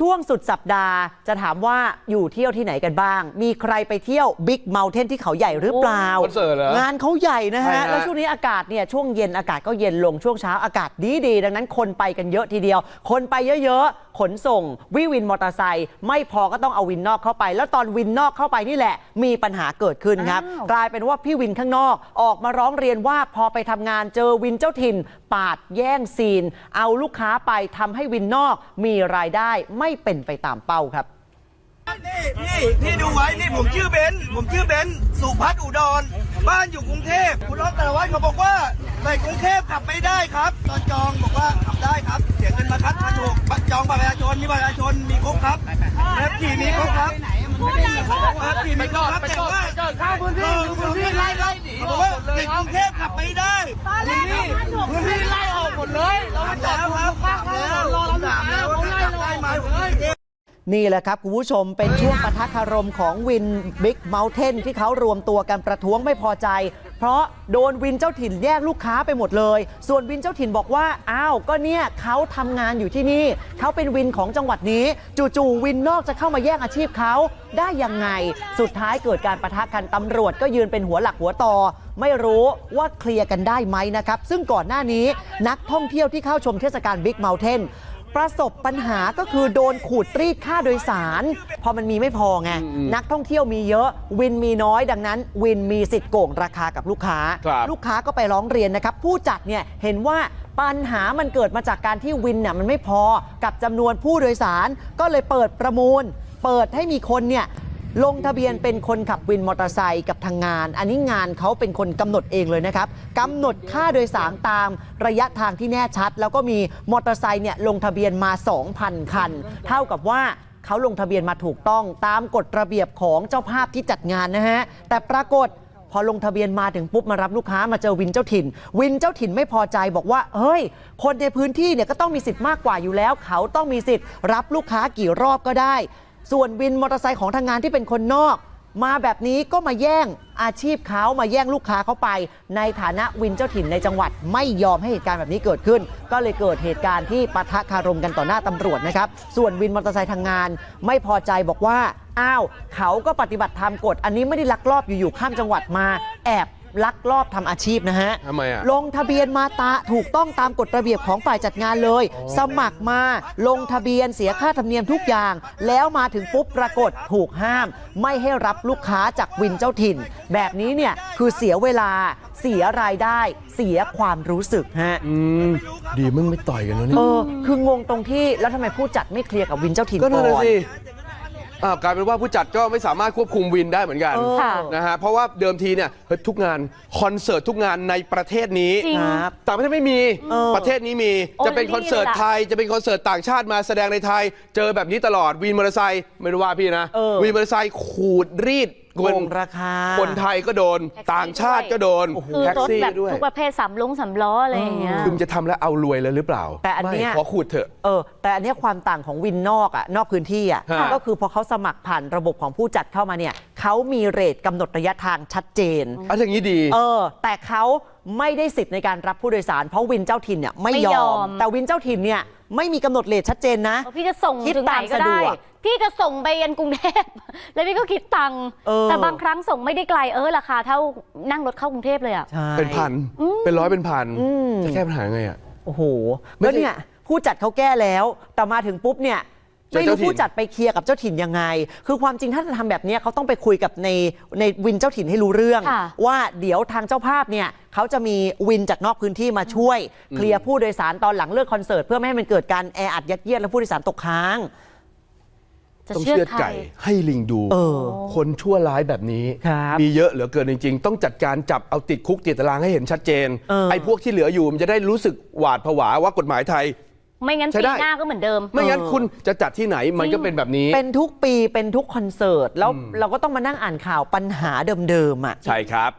ช่วงสุดสัปดาห์จะถามว่าอยู่เที่ยวที่ไหนกันบ้าง มีใครไปเที่ยวบิ๊กเม t เทนที่เขาใหญ่หรือเปล่า คอนเสิร์ตเหรองานเขาใหญ่นะใช่ฮะ ฮะ แล้วช่วงนี้อากาศเนี่ยช่วงเย็นอากาศก็เย็นลงช่วงเช้าอากาศดีดีๆดังนั้นคนไปกันเยอะทีเดียว คนไปเยอะๆ ขนส่ง วิวินมอเตอร์ไซค์ไม่พอก็ต้องเอาวินนอกเข้าไป แล้วตอนวินนอกเข้าไปนี่แหละ มีปัญหาเกิดขึ้นครับ อ้าว กลายเป็นว่าพี่วินข้างนอกออกมาร้องเรียนว่าพอไปทำงานเจอวินเจ้าถิ่น ปาดแย่งซีน เอาลูกค้าไปทำให้วินนอกมีรายได้ไม่เป็นไปตามเป้าครับนี่พี่พี่ดูไว้นี่ผมชื่อเบนซ์ผมชื่อเบนซ์สุพัฒน์อุดร บ้านอยู่กรุงเทพคุณรถแต่ละวันเขาบอกว่าไปกรุงเทพขับไม่ได้ครับ ตอนจองบอกว่าขับได้ครับ เสียเงินมาคัดพันหกบัตรจองบัตรประชาชนมีบัตรประชาชนมีครบครับแล้วขี่มีครบครับครับขี่มีครบครับแต่ว่าเข้าพื้นที่พื้นที่ไล่ไล่เขาบอกว่าในกรุงเทพขับไม่ได้พื้นที่พื้นที่ไล่ นี่แหละครับ คุณผู้ชมเป็นช่วงปะทะคารมของวินบิ๊กเม t เทนที่เขารวมตัวกันประท้วงไม่พอใจ เพราะโดนวินเจ้าถิ่นแย่งลูกค้าไปหมดเลย ส่วนวินเจ้าถิ่นบอกว่า อ้าว ก็เนี่ยเขาทำงานอยู่ที่นี่ เขาเป็นวินของจังหวัดนี้ จู่ๆวินนอกจะเข้ามาแย่งอาชีพเขาได้ยังไง สุดท้ายเกิดการประทะกันตำรวจก็ยืนเป็นหัวหลักหัวต่อไม่รู้ว่าเคลียร์กันได้ไหมนะครับ ซึ่งก่อนหน้านี้นักท่องเที่ยวที่เข้าชมเทศกาลบิ๊กเม t เทน ประสบปัญหาก็คือโดนขูดรีดค่าโดยสาร พอมันมีไม่พอไง นักท่องเที่ยวมีเยอะวินมีน้อยดังนั้น วินมีสิทธิ์โกงราคากับลูกค้าครับลูกค้าก็ไปร้องเรียนนะครับ ผู้จัดเนี่ยเห็นว่าปัญหามันเกิดมาจากการที่วินเนี่ยมันไม่พอกับจำนวนผู้โดยสารก็เลยเปิดประมูล เปิดให้มีคนเนี่ย ลงทะเบียนเป็นคนขับวินมอเตอร์ไซค์กับทางงาน อันนี้งานเขาเป็นคนกำหนดเองเลยนะครับกำหนดค่าโดยสารตามระยะทางที่แน่ชัด แล้วก็มีมอเตอร์ไซค์เนี่ยลงทะเบียนมา 2,000 คัน เท่ากับว่าเขาลงทะเบียนมาถูกต้องตามกฎระเบียบของเจ้าภาพที่จัดงานนะฮะแต่ปรากฏพอลงทะเบียนมาถึงปุ๊บมารับลูกค้ามาเจอวินเจ้าถิ่น วินเจ้าถิ่นไม่พอใจบอกว่าเฮ้ย คนในพื้นที่เนี่ยก็ต้องมีสิทธิ์มากกว่าอยู่แล้ว เขาต้องมีสิทธิ์รับลูกค้ากี่รอบก็ได้ ส่วนวินมอเตอร์ไซค์ของทางงานที่เป็นคนนอก มาแบบนี้ก็มาแย่งอาชีพเขามาแย่งลูกค้าเขาไป ในฐานะวินเจ้าถิ่นในจังหวัด ไม่ยอมให้เหตุการณ์แบบนี้เกิดขึ้น ก็เลยเกิดเหตุการณ์ที่ปะทะคารมกันต่อหน้าตำรวจนะครับส่วนวินมอเตอร์ไซค์ทางงาน ไม่พอใจบอกว่าอ้าวเขาก็ปฏิบัติตามกฎอันนี้ไม่ได้ลักลอบอยู่ๆข้ามจังหวัดมาแอบ ลักลอบทำอาชีพนะฮะทำไมอะลงทะเบียนมาตาถูกต้องตามกฎระเบียบของฝ่ายจัดงานเลย สมัครมาลงทะเบียนเสียค่าธรรมเนียมทุกอย่าง แล้วมาถึงปุ๊บปรากฏถูกห้าม ไม่ให้รับลูกค้าจากวินเจ้าถิ่น แบบนี้เนี่ยคือเสียเวลาเสียรายได้ เสียความรู้สึกฮะอืมดีมึงไม่ต่อยกันแล้วนี่เออคืองงตรงที่แล้วทำไมผู้จัดไม่เคลียร์กับวินเจ้าถิ่นก็นั่นก่น่ะอน สิ อ้าวกลายเป็นว่าผู้จัดก็ไม่สามารถควบคุมวินได้เหมือนกันเออค่ะนะฮะเพราะว่าเดิมทีเนี่ยเฮ้ยทุกงานคอนเสิร์ตทุกงานในประเทศนี้ จริง ครับ ต่างประเทศไม่มีเออ ประเทศนี้มีโอ้จะเป็นคอนเสิร์ตนี่แหละไทยจะเป็นคอนเสิร์ตต่างชาติมาแสดงในไทย เจอแบบนี้ตลอดวินมอเตอร์ไซค์ไม่รู้ว่าพี่นะเออ วินมอเตอร์ไซค์ขูดรีด โกงราคา คนไทยก็โดนแท็กซี่ต่างชาติก็โดนโอ้โหคือแท็กรถซี่แบบด้วย ทุกประเภทสามลุงสามล้ออะไรอย่างเงี้ย คือมันจะทำแล้วเอารวยเลยหรือเปล่าแต่อันเนี้ย ไม่ขอขูดเถอะ เออแต่อันเนี้ยความต่างของวินนอกอะนอกพื้นที่อะฮะก็คือพอเขาสมัครผ่านระบบของผู้จัดเข้ามาเนี่ย เขามีเรทกำหนดระยะทางชัดเจน อันอย่างนี้ดี เออ แต่เขาไม่ได้สิทธิ์ในการรับผู้โดยสาร เพราะวินเจ้าถิ่นเนี่ยไม่ไม่ยยออม ม แต่วินเจ้าถิ่นเนี่ยไม่มีกำหนดเรทชัดเจนนะ พี่จะส่งคิดถึงไหนตามก็สะดได้วกพี่จะส่งไปยันกรุงเทพ แล้วพี่ก็คิดตังค์เออ แต่บางครั้งส่งไม่ได้ไกลเออราคาเท่านั่งรถเข้ากรุงเทพเลยอะ ใช่ เป็นพัน เป็นร้อยเป็นพันอืมจะแก้ปัญหาไงอะ โอ้โหไม่ก็ใช่ เนี่ยผู้จัดเขาแก้แล้ว แต่มาถึงปุ๊บเนี่ยเจอ ไม่เจ้ารู้ถิ่นผู้จัดไปเคลียร์กับเจ้าถิ่นยังไง คือความจริงถ้าจะทำแบบเนี้ยเขาต้องไปคุยกับในในวินเจ้าถิ่นให้รู้เรื่องค่ะว่าเดี๋ยวทางเจ้าภาพเนี่ยเขาจะมีวินจากนอกพื้นที่มาช่วย เคลียร์ผู้โดยสารตอนหลังเลิกคอนเสิร์ตเพื่อไม่ให้มันเกิดการแออัดยัดเยียดและผู้โดยสารตกค้างจะต้องเชื่อเชื่อดใครไก่ให้ลิงดูเออคนชั่วร้ายแบบนี้ครับมีเยอะเหลือเกินจริง ๆ ต้องจัดการจับเอาติดคุกติดตารางให้เห็นชัดเจนเออไอ้พวกที่เหลืออยู่มันจะได้รู้สึกหวาดผวาว่ากฎหมายไทย ไม่งั้นใช้ปีได้ หน้าก็เหมือนเดิม ไม่งั้นเออคุณจะจัดที่ไหนมันก็เป็นแบบนี้ เป็นทุกปีเป็นทุกคอนเสิร์ต แล้วเราก็ต้องมานั่งอ่านข่าวปัญหาเดิมๆอะ ใช่ครับ